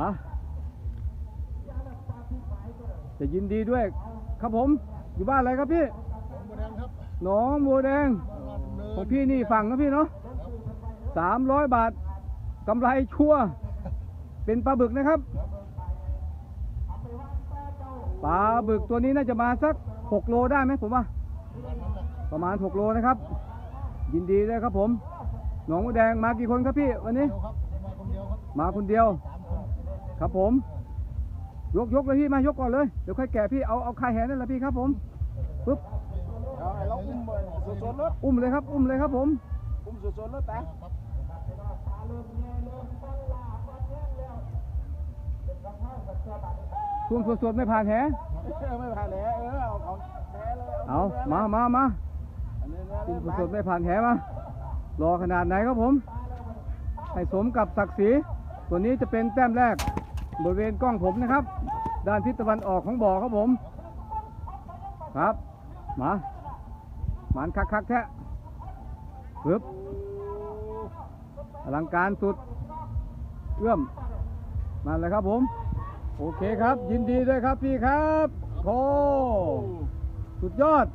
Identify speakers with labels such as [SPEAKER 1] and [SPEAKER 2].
[SPEAKER 1] มาจะยินดีด้วย ครับผมอยู่บ้านอะไรครับพี่
[SPEAKER 2] ผมแดงครับ
[SPEAKER 1] หนองบัวแดงของพี่นี่ฝั่งนะพี่เนาะสามร้อยบาทกำไรชัวร์เป็นปลาบึกนะครับปลาบึกตัวนี้น่าจะมาสักหกโลได้ไหมผมว่า ประมาณหกโลนะครับ ยินดีด้วยครับผม หนองบัวแดงมากี่คนครับพี่วันนี้
[SPEAKER 2] เดียวครับมาคนเดียว ครับ
[SPEAKER 1] มาคนเดียว
[SPEAKER 2] สามคน
[SPEAKER 1] ครับผม ยกยกเลยพี่มายกก่อนเลย เดี๋ยวค่อยแกะพี่เอาเอาคายแหนนั่นแหละพี่ครับผมปึ๊บ
[SPEAKER 2] เอาเราอุ้มสดๆรถ
[SPEAKER 1] อุ้มเลยครับ อุ้มเลยครับผม
[SPEAKER 2] อุ้มสดๆรถแต่
[SPEAKER 1] ช่วงสดๆไม่ผ่านแห
[SPEAKER 2] ไม่ผ่านแหเออเอาของแท้เลย
[SPEAKER 1] เอา มามามา
[SPEAKER 2] อันนี้เนี่ย
[SPEAKER 1] ช่วงสดๆไม่ผ่านแหมารอขนาดไหนครับผม ให้สมกับศักดิ์ศรีตัวนี้จะเป็นแต้มแรก บริเวณกล้องผมนะครับ ด้านทิศตะวันออกของบ่อครับผม ครับ มาหมันคักคักๆแท้ปึ๊บอลังการสุดเอื้อมนั่นแหละครับผม โอเคครับ ยินดีด้วยครับพี่ครับโอ้สุดยอด